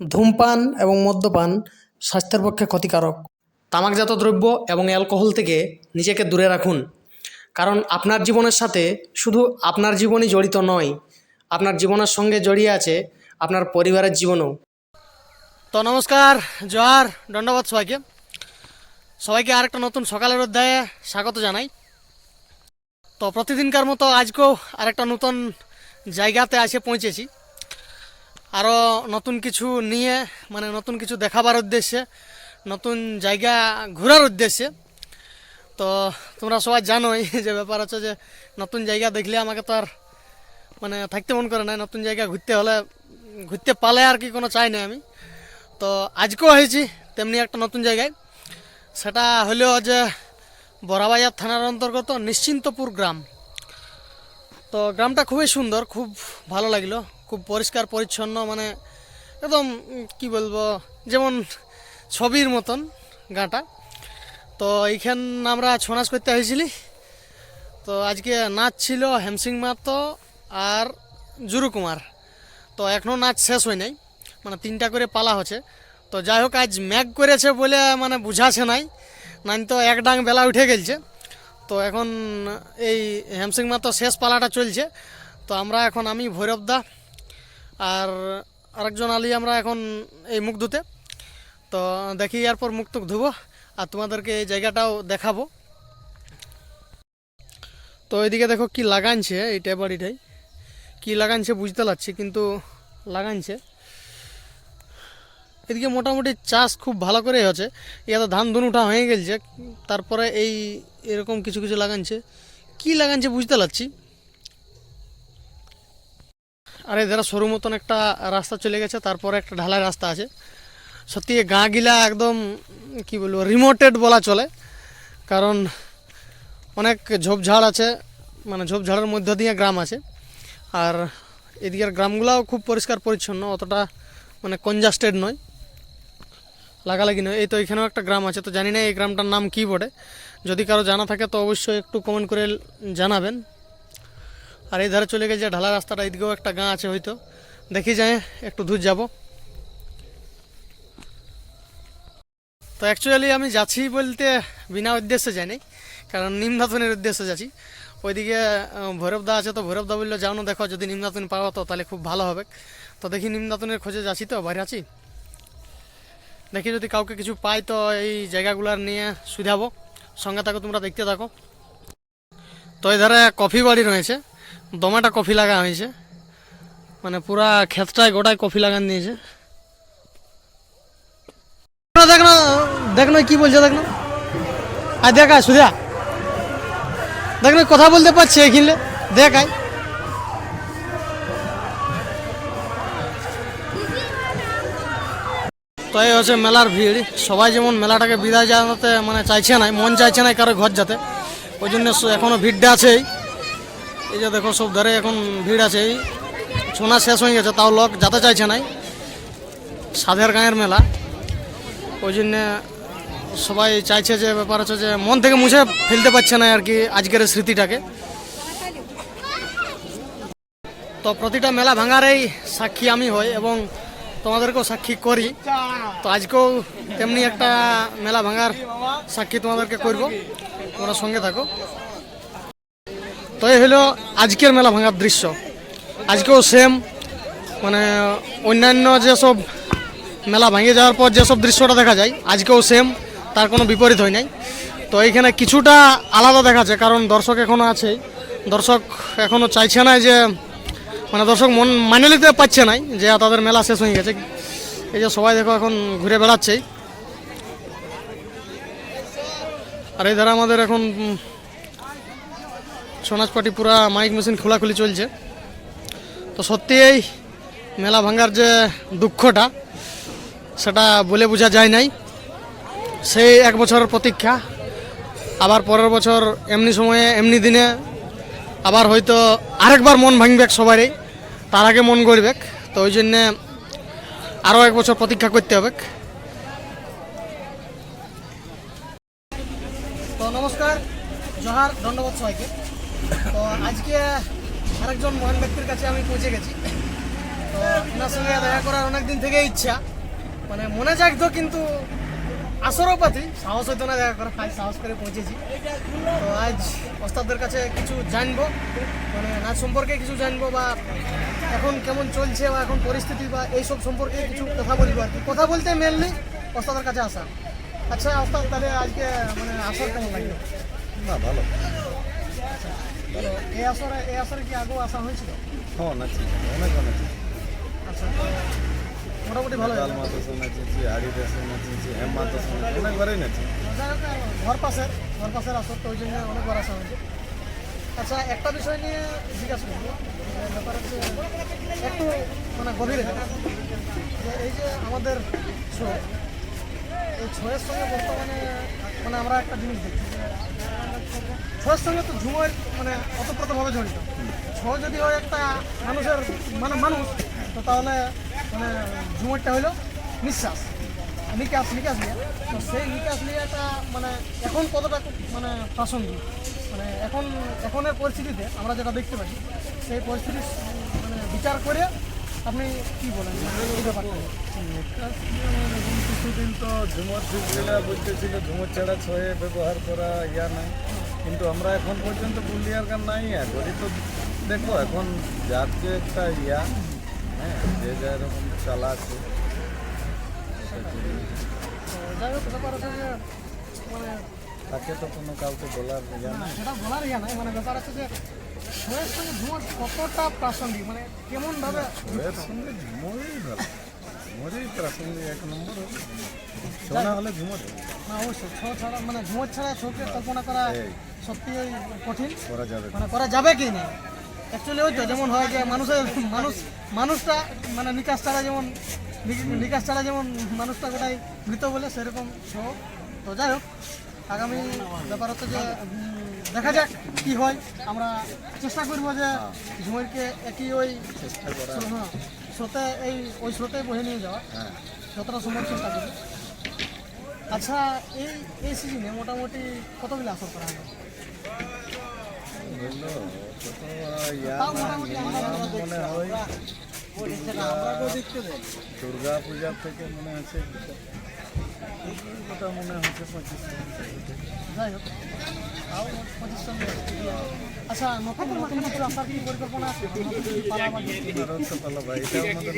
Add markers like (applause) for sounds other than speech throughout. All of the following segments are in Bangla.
ধূমপান এবং মদ্যপান স্বাস্থ্যের পক্ষে ক্ষতিকারক। তামাকজাত দ্রব্য এবং অ্যালকোহল থেকে নিজেকে দূরে রাখুন। কারণ আপনার জীবনের সাথে শুধু আপনার জীবনই জড়িত নয়, আপনার জীবনের সঙ্গে জড়িয়ে আছে আপনার পরিবারের জীবনও। তো নমস্কার জোহার দণ্ডবাদ সবাইকে। সবাইকে আরেকটা নতুন সকালের অধ্যায়ে স্বাগত জানাই। তো প্রতিদিনকার মতো আজকেও আরেকটা নতুন জায়গাতে এসে পৌঁছেছি। আরও নতুন কিছু নিয়ে মানে নতুন কিছু দেখাবার উদ্দেশ্যে, নতুন জায়গা ঘোরার উদ্দেশ্যে। তো তোমরা সবাই জানোই (laughs) যে ব্যাপার হচ্ছে যে, নতুন জায়গা দেখলে আমাকে তো আর মানে থাকতে মন করে না। নতুন জায়গা ঘুরতে হলে, ঘুরতে পালে আর কি কোনো চাই না আমি। তো আজকেও হয়েছি তেমনি একটা নতুন জায়গায়। সেটা হলো যে বড়াবাজার থানার অন্তর্গত নিশ্চিন্তপুর গ্রাম। তো গ্রামটা খুবই সুন্দর, খুব ভালো লাগল। খুব পরিষ্কার, পরিচ্ছন্ন মানে একদম কি বলব, যেমন ছবির মতন গাটা। তো এইখান আমরা ছৌ নাচ করতে হয়েছিলি তো আজকে নাচ ছিল হেমসিং মাতো আর জুরু কুমার। তো এখনও নাচ শেষ হয় নাই মানে তিনটা করে পালা হচ্ছে। তো যাই হোক, আজ ম্যাগ করেছে বলে মানে বুঝাছে নাই। নাইন তো এক ডাং বেলা উঠে গেছে তো এখন এই হেমসিং মাতো শেষ পালাটা চলছে। তো আমরা এখন আমি ভৈরবদা আর আরেকজন আলি আমরা এখন এই মুখ ধুতে তো দেখি এরপর মুখ টুক ধুবো আর তোমাদেরকে এই জায়গাটাও দেখাবো। তো এদিকে দেখো কি লাগানছে এইটা বাড়িটাই কি লাগানছে বুঝতে পারছি, কিন্তু লাগানছে। এদিকে মোটামুটি চাষ খুব ভালো করেই হচ্ছে। ইয়াতে ধান ধুন উঠা হয়ে গেছে তারপরে এই এরকম কিছু কিছু লাগানছে। কি লাগানছে বুঝতে পারছি আর এদের সরু মতন একটা রাস্তা চলে গেছে, তারপরে একটা ঢালাই রাস্তা আছে। সত্যি গা গিলা একদম, কি বলব রিমোটেড বলা চলে। কারণ অনেক ঝোপঝাড় আছে মানে ঝোপঝাড়ের মধ্য দিয়ে গ্রাম আছে। আর এদিকের গ্রামগুলাও খুব পরিষ্কার পরিচ্ছন্ন, অতটা মানে কনজাস্টেড নয়। লাগালাগি নয়। এই তো এখানেও একটা গ্রাম আছে, তো জানি না এই গ্রামটার নাম কী বটে। যদি কারও জানা থাকে, তো অবশ্যই একটু কমেন্ট করে জানাবেন। আর এই ধারে চলে গেছে, ঢালা রাস্তাটা, এদিকেও একটা গাঁ আছে হয়তো। দেখি যায় একটু দূর যাব। তো অ্যাকচুয়ালি আমি যাচ্ছি বলতে বিনা উদ্দেশ্যে জানি কারণ নিমধাতনের উদ্দেশ্যে যাচ্ছি। ওইদিকে ভৈরবদা আছে তো ভৈরবদা বলল, যাও না, দেখো, যদি নিমদাতুন পাওয়া তো, তাহলে খুব ভালো হবে। তো দেখি নিমদাতুনের খোঁজে যাচ্ছি তো, বাইরে আছি। দেখি যদি কাউকে কিছু পাই তো, এই জায়গাগুলার নিয়ে সুধাবো সঙ্গে থাকো, তোমরা দেখতে থাকো। তো এধারে কফি বাড়ি রয়েছে। দমাটা কফি লাগা হয়েছে। মানে পুরা ক্ষেতটায় গোটায় কফি লাগান দিয়েছে। দেখ না দেখ না, কি বলছে, দেখ না। আর দেখ, আয়, সুধা। দেখ না, কথা বলতে পারছে এখানে। দেখ, আয়। তো এই হচ্ছে মেলার ভিড়। সবাই যেমন মেলাটাকে বিদায় জানাতে মানে চাইছে না, মন চাইছে না কারও ঘর যাতে, ওই জন্য এখনও ভিড়টা আছেই। এই যে দেখো, সব ধারে এখন ভিড় আছে। এই সোনা শেষ হয়ে গেছে, তাও লোক যেতে চাইছে নাই। সাধের গাঁয়ের মেলা। ওই জন্য সবাই চাইছে যে, ব্যাপার হচ্ছে যে, মন থেকে মুছে ফেলতে পারছে না আর কি আজকের স্মৃতিটাকে। তো প্রতিটা মেলা ভাঙার এই সাক্ষী আমি হই এবং তোমাদেরকেও সাক্ষী করি। তো আজকেও তেমনি একটা মেলা ভাঙার সাক্ষী তোমাদেরকে করব। তোমরা সঙ্গে থাকো। তো এই হলো আজকের মেলা ভাঙার দৃশ্য। আজকেও সেম মানে অন্যান্য যেসব মেলা ভেঙে যাওয়ার পর যেসব দৃশ্যটা দেখা যায়, আজকেও সেম তার কোনো বিপরীত হয় নাই। তো এইখানে কিছুটা আলাদা দেখাচ্ছে কারণ দর্শক এখনও আছে। দর্শক এখনও চাইছে না যে মানে দর্শক মন মানে নিতে পারছে নাই যে তাদের মেলা শেষ হয়ে গেছে। এই যে সবাই দেখো এখন ঘুরে বেড়াচ্ছে। আর এই ধারা আমাদের এখন উম, সোনাজ পাটি পুরা মাইক মেশিন খোলাখুলি চলছে। তো সত্যি এই মেলা ভাঙার যে দুঃখটা সেটা বলে বোঝা যায় নাই। সেই এক বছরের প্রতীক্ষা আবার পরের বছর এমনি সময়ে এমনি দিনে আবার হয়তো আরেকবার মন ভাঙবে সবারই তার আগে মন করবে তো ওই জন্যে আরও এক বছর প্রতীক্ষা করতে হবে তো নমস্কার জোহার ধন্যবাদ সবাইকে। তো আজকে আরেকজন মহান ব্যক্তির কাছে আমি পৌঁছে গেছি। তো ওনার সঙ্গে দেখা করার অনেক দিন থেকে ইচ্ছা। মানে মনে জাগতো কিন্তু আসরও পাতি, সাহস হইতো না দেখা করা আজ সাহস করে পৌঁছেছি। তো আজ ওস্তাদের কাছে কিছু জানব মানে নাচ সম্পর্কে কিছু জানব বা এখন কেমন চলছে বা এখন পরিস্থিতি বা এইসব সম্পর্কে কিছু কথা বলব আর কি। কথা বলতে মেনলি ওস্তাদের কাছে আসা। আচ্ছা ওস্তাদ, তাহলে আজকে মানে আসর কেমন লাগল? না, ভালো। এই আসরে এই আসরে কি আগেও আসা হয়েছিল? হ্যাঁ নাচি অনেক নাচি আচ্ছা মোটামুটি ভালো লাল মাতাসে নাচেছি হাড়ি দেশে নাচেছি হেম অনেকবারই নাচি। ঘর পাশের ঘর পাশের আসর তো ওই জন্য অনেকবার আসা হয়েছে। আচ্ছা একটা বিষয় নিয়ে জিজ্ঞাসা করব। ব্যাপার হচ্ছে একটু মানে গভীরে। যে এই যে আমাদের ছো এই ছোয়ের সঙ্গে বর্তমানে মানে আমরা একটা জিনিস দেখি যে ছোয়ের সঙ্গে তো ঝুমর মানে অতপ্রতভাবে জড়িত। ছ যদি হয় একটা মানুষের মানে মানুষ, তো তাহলে মানে ঝুমরটা হলো নিঃশ্বাস। নিকাশ নিকাশ নিয়ে। তো সেই নিকাশ নিয়েটা মানে এখন কতটা মানে প্রাসঙ্গিক? মানে এখন, এখনের পরিস্থিতিতে আমরা যেটা দেখতে পাচ্ছি সেই পরিস্থিতি মানে বিচার করে আপনি কি বলেন? মানে এই ব্যাপারটা। কিছুদিন তো ঝুমর শিল্পীরা বলতেছিল, ঝুমর ছাড়া ছয়ে ব্যবহার করা ইয়া নাই। কিন্তু আমরা এখন পর্যন্ত পুরুলিয়ার গান নাই যদি তো দেখো এখন যার যে একটা ইয়া হ্যাঁ যে যা এরকম চালা আছে তাকে তো কোনো কাউকে বলার ইয়া নাই। সেটা বলার ইয়া নাই মানে ব্যাপার আছে যে শোয়ের সঙ্গে ঝুমর কতটা প্রাসঙ্গিক মানে কেমনভাবে ছয়ের সঙ্গে ঝুমরই ভালো। ঝুমরই প্রাসঙ্গিক এক নম্বর শোনা হলে ঝুমর না অবশ্যই ছ ছাড়া মানে ঝুমর ছাড়া ছকে কল্পনা করা। সত্যি কঠিন। করা যাবে মানে করা যাবে কি না? অ্যাকচুয়ালি ওই তো যেমন হয় যে মানুষের মানুষ মানুষটা মানে নিকাশ ছাড়া যেমন নিকাশ ছাড়া যেমন মানুষটা গোটাই মৃত বলে সেরকম সহ। তো যাই হোক আগামী ব্যাপার হচ্ছে যে দেখা যাক কি হয়। আমরা চেষ্টা করব যে ঝুমরকে একই ওই চেষ্টা করা হ্যাঁ স্রোতে এই ওই স্রোতে বহে নিয়ে যাওয়া। হ্যাঁ। যতটা সম্ভব চেষ্টা করব আচ্ছা এই এই সিজনে মোটামুটি আসর করা কত মোটামুটি আমরা মনে হয় দুর্গা পূজা থেকে মনে আছে ওটা মনে হচ্ছে পঁচিশ যাই হোক তাও পঁচিশ আচ্ছা নতুন নতুন কিছু আসার কি পরিকল্পনা পালা ভাই এটা আমাদের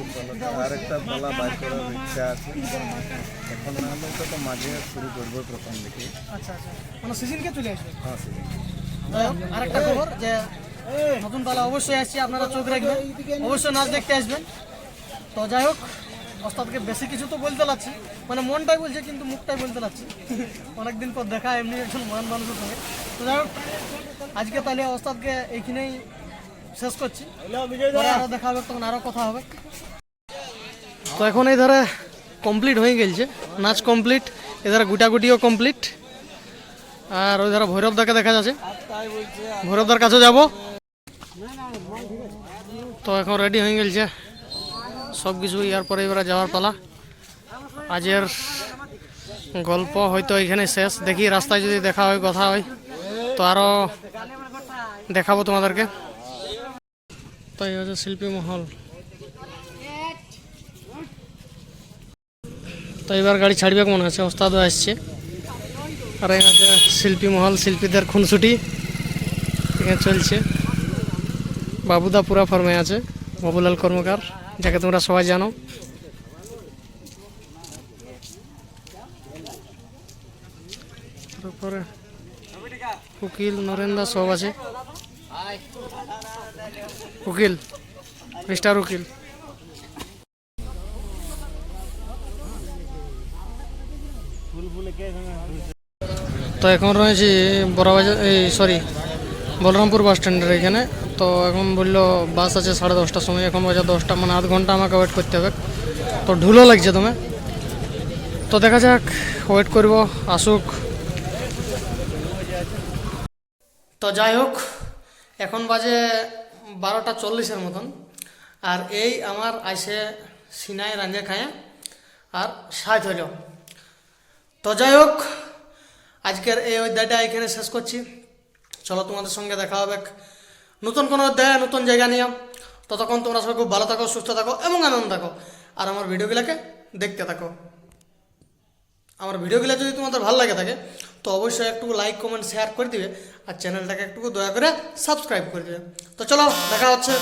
নতুন আরেকটা পালা বাই করার ইচ্ছা আছে। এখন না তো মাঝে শুরু করব প্রথম দিকে। আচ্ছা আচ্ছা। মানে সিজনকে চলে আসবে? হ্যাঁ। আরেকটা খবর যে নতুন পালা অবশ্যই আসছে আপনারা চোখ রাখবেন। অবশ্যই নাচ দেখতে আসবেন। তো যাই হোক ওস্তাদকে বেশি কিছু তো বলতে লাগছি মানে মনটাই বলছে, কিন্তু মুখটাই বলতে লাগছি অনেকদিন পর দেখা, এমনি একজন মহান মানুষের সঙ্গে তো যাই হোক, আজকে তাহলে ওস্তাদকে এইখানেই শেষ করছি। আরও দেখা হবে, তখন আরও কথা হবে। তো এখন এই ধারে কমপ্লিট হয়ে গেছে নাচ কমপ্লিট এধারে গুটাগুটিও কমপ্লিট আর ওই ধারে ভৈরবদাকে দেখা যাচ্ছে। ভৈরবদার কাছে যাব। তো এখন রেডি হয়ে গেছে সব কিছু ইয়ার পরে এবারে যাওয়ার পালা। আজের গল্প হয়তো এখানে শেষ। দেখি রাস্তায় যদি দেখা হয়, কথা হয়, তো আরও দেখাবো তোমাদেরকে। তো এই হচ্ছে শিল্পী মহল। তো এবার গাড়ি ছাড়বে মনে আছে? ওস্তাদও আসছে। আর এই হচ্ছে শিল্পী মহল, শিল্পীদের খুনসুটি। এখানে চলছে। বাবুদা পুরা ফর্মে আছে, বাবুলাল কর্মকার। যাকে তোমরা সবাই জানো। তারপরে উকিল নরেন্দা সব আছে। উকিল, মিস্টার উকিল। তো এখন রয়েছি বড়বাজার, এই সরি বলরামপুর বাস স্ট্যান্ডের এখানে। তো এখন বলল, বাস আছে সাড়ে দশটার সময়, এখন বাজে দশটা মানে আধ ঘণ্টা আমাকে ওয়েট করতে হবে। তো ঢুলো লাগছে তুমি তো দেখা যাক ওয়েট করব, আসুক। তো যাই হোক, এখন বাজে বারোটা চল্লিশের মতন। আর এই আমার আইসে সিনাই রাঁধে খায় আর সাজ হইল তো যাই হোক, আজকের এই অধ্যায়টা এখানে শেষ করছি। চলো তোমাদের সঙ্গে দেখা হবে। নতুন কোনো অধ্যায়, নতুন জায়গা নিয়ে ততক্ষণ তোমরা সবাই খুব ভালো থাকো, সুস্থ থাকো এবং আনন্দ থাকো। আর আমার ভিডিওগুলোকে দেখতে থাকো। আমার ভিডিওগুলো যদি তোমাদের ভালো লাগে থাকে, তো অবশ্যই একটু লাইক কমেন্ট শেয়ার করে দিবে। আর চ্যানেলটাকে একটু দয়া করে সাবস্ক্রাইব করে দিবে। তো চলো, দেখা হচ্ছে।